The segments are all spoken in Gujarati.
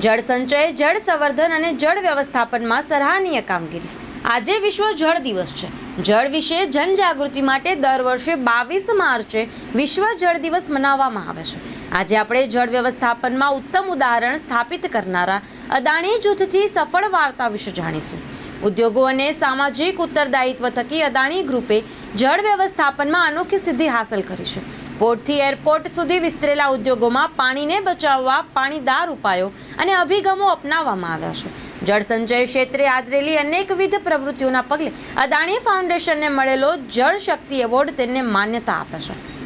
જળ સંચય, જળ સંવર્ધન અને જળ વ્યવસ્થાપનમાં સરાહનીય કામગીરી. આજે વિશ્વ જળ દિવસ છે. જળ વિશે જનજાગૃતિ માટે દર વર્ષે બાવીસ માર્ચે વિશ્વ જળ દિવસ મનાવવામાં આવે છે. આજે આપણે જળ વ્યવસ્થાપનમાં ઉત્તમ ઉદાહરણ સ્થાપિત કરનારા અદાણી જૂથથી સફળ વાર્તા વિશે જાણીશું. ઉદ્યોગો અને સામાજિક ઉત્તરદાયિત્વ થકી અદાણી ગ્રુપે જળ વ્યવસ્થાપનમાં અનોખી સિદ્ધિ હાંસલ કરી છે. પોર્ટથી એરપોર્ટ સુધી વિસ્તરેલા ઉદ્યોગોમાં પાણીને બચાવવા પાણીદાર ઉપાયો અને અભિગમો અપનાવવામાં આવ્યા છે. જળ સંચય ક્ષેત્રે આદરેલી અનેકવિધ પ્રવૃત્તિઓના પગલે અદાણી ફાઉન્ડેશનને મળેલો જળ શક્તિ એવોર્ડ તેને માન્યતા આપે છે.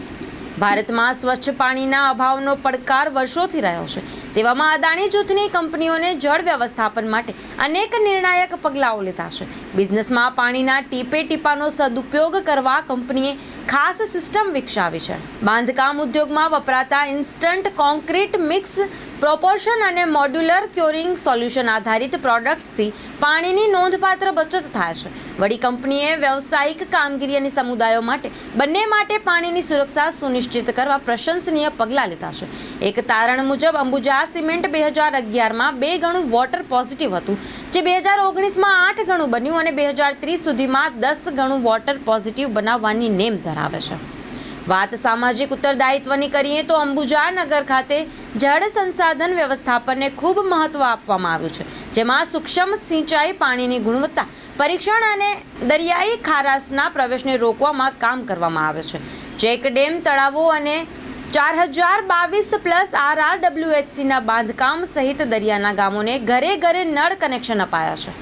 ભારતમાં સ્વચ્છ પાણીના અભાવનો પડકાર વર્ષોથી રહ્યો છે. તેવામાં અદાણી જૂથની કંપનીઓને જળ વ્યવસ્થાપન માટે અનેક નિર્ણાયક પગલાઓ લીધા છે. બિઝનેસમાં પાણીના ટીપે ટીપાનો સદુપયોગ કરવા કંપનીએ ખાસ સિસ્ટમ વિકસાવી છે. બાંધકામ ઉદ્યોગમાં વપરાતા ઇન્સ્ટન્ટ કોન્ક્રીટ મિક્સ પ્રોપોર્શન અને મોડ્યુલર ક્યોરિંગ સોલ્યુશન આધારિત પ્રોડક્ટ્સથી પાણીની નોંધપાત્ર બચત થાય છે. વળી કંપનીએ વ્યવસાયિક કામગીરી અને સમુદાયો માટે બંને માટે પાણીની સુરક્ષા સુનિશ્ચિત કરવા પ્રશંસનીય પગલાં લીધા છે. એક તારણ મુજબ અંબુજા સિમેન્ટ બે હજાર અગિયારમાં બે ગણું વોટર પોઝિટિવ હતું, જે બે હજાર ઓગણીસમાં આઠ ગણું બન્યું અને બે હજાર ત્રીસ સુધીમાં દસ ગણું વોટર પોઝિટિવ બનાવવાની નેમ ધરાવે છે. વાત સામાજિક ઉત્તરદાયિત્વની કરીએ તો અંબુજા નગર ખાતે જળ સંસાધન વ્યવસ્થાપનને ખૂબ મહત્વ આપવામાં આવ્યું છે, જેમાં સૂક્ષ્મ સિંચાઈ પાણીની ગુણવત્તા, પરીક્ષણ અને દરિયાઈ ખારાશના પ્રવેશને રોકવામાં કામ કરવામાં આવે છે. ચેક ડેમ, તળાવો અને ચાર હજાર બાવીસ પ્લસ આર આર ડબ્લ્યુએચસીના બાંધકામ સહિત દરિયાના ગામોને ઘરે ઘરે નળ કનેક્શન અપાયા છે.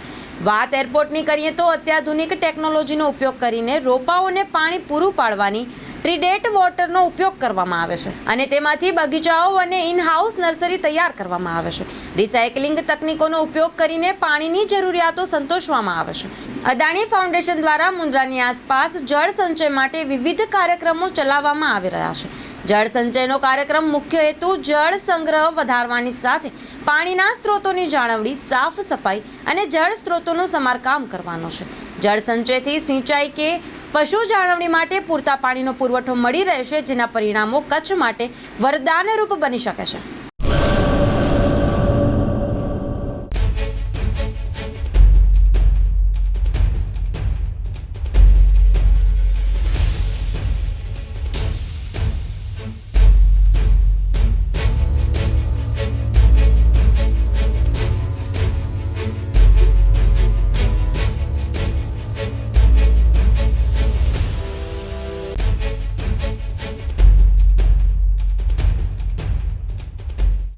વાત એરપોર્ટની કરીએ તો અત્યાધુનિક ટેકનોલોજીનો ઉપયોગ કરીને રોપાઓને પાણી પૂરું પાડવાની ટ્રીડેટ વોટરનો ઉપયોગ કરવામાં આવે છે અને તેમાંથી બગીચાઓ અને ઇન હાઉસ નર્સરી તૈયાર કરવામાં આવે છે. રિસાયકલિંગ તકનીકોનો ઉપયોગ કરીને પાણીની જરૂરિયાતો સંતોષવામાં આવે છે. અદાણી ફાઉન્ડેશન દ્વારા મુન્દ્રાની આસપાસ જળ સંચય માટે વિવિધ કાર્યક્રમો ચલાવવામાં આવી રહ્યા છે. જળ સંચયનો કાર્યક્રમ મુખ્ય હેતુ જળ સંગ્રહ વધારવાની સાથે પાણીના સ્ત્રોતોની જાળવણી, સાફ સફાઈ અને જળ સ્ત્રોતોનું સમારકામ કરવાનો છે. જળ સંચયથી સિંચાઈ કે પશુ જાળવણી માટે પૂરતા પાણીનો પુરવઠો મળી રહેશે, જેના પરિણામો કચ્છ માટે વરદાનરૂપ બની શકે છે.